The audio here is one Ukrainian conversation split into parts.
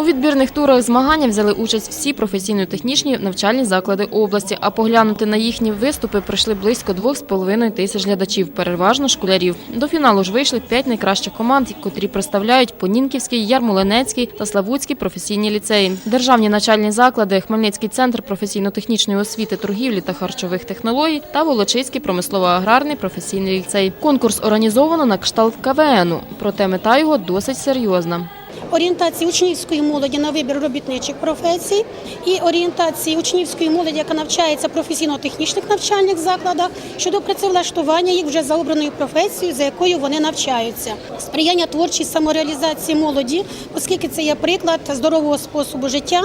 У відбірних турах змагання взяли участь всі професійно-технічні навчальні заклади області, а поглянути на їхні виступи прийшли близько 2,5 тисяч глядачів, переважно школярів. До фіналу ж вийшли п'ять найкращих команд, котрі представляють Понінківський, Ярмолинецький та Славутський професійні ліцеї. Державні навчальні заклади, Хмельницький центр професійно-технічної освіти, торгівлі та харчових технологій та Волочиський промислово-аграрний професійний ліцей. Конкурс організовано на кшталт КВНу, проте мета його досить серйозна. Орієнтації учнівської молоді на вибір робітничих професій і орієнтації учнівської молоді, яка навчається в професійно-технічних навчальних закладах щодо працевлаштування їх вже за обраною професією, за якою вони навчаються. Сприяння творчій самореалізації молоді, оскільки це є приклад здорового способу життя,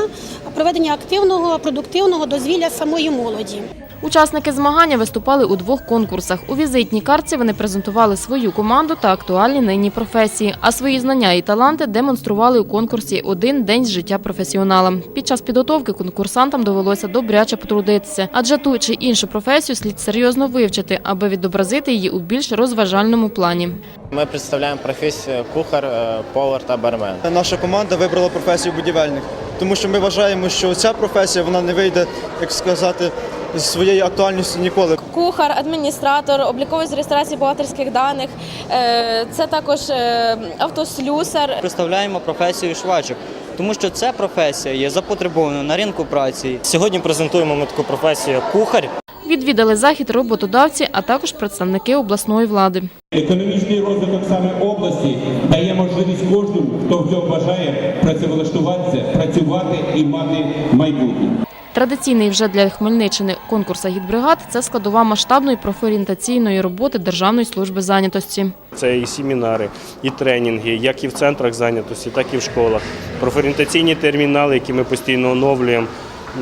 проведення активного, продуктивного дозвілля самої молоді. Учасники змагання виступали у двох конкурсах. У візитній картці вони презентували свою команду та актуальні нині професії, а свої знання і таланти демонстрували у конкурсі Один день з життя професіонала. Під час підготовки конкурсантам довелося добряче потрудитися, адже ту чи іншу професію слід серйозно вивчити, аби відобразити її у більш розважальному плані. Ми представляємо професію кухар, е, повар та бармен. Наша команда вибрала професію будівельник, тому що ми вважаємо, що ця професія вона не вийде, як сказати, з своєї актуальності ніколи. кухар, адміністратор, обліковець з реєстрації бухгалтерських даних. Е, Це також е, автослюсар. представляємо професію швачок, тому що ця професія є запотребованою на ринку праці. Сьогодні презентуємо ми таку професію кухар. Відвідали захід роботодавці, а також представники обласної влади. Економічний розвиток саме області дає можливість кожному, хто в цьому бажає працевлаштуватися, працювати і мати майбутнє. Традиційний вже для Хмельниччини конкурс агітбригад – це складова масштабної профорієнтаційної роботи Державної служби зайнятості. Це і семінари, і тренінги, як і в центрах зайнятості, так і в школах. Профорієнтаційні термінали, які ми постійно оновлюємо,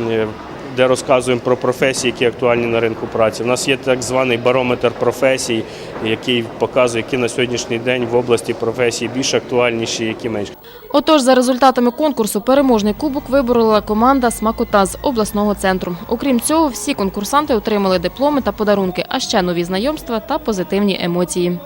е, де розказуємо про професії, які актуальні на ринку праці. У нас є так званий барометр професій, який показує, які на сьогоднішній день в області професії більш актуальніші, які менш. Отож, за результатами конкурсу переможний кубок виборола команда «Смакота» з обласного центру. Окрім цього, всі конкурсанти отримали дипломи та подарунки, а ще нові знайомства та позитивні емоції.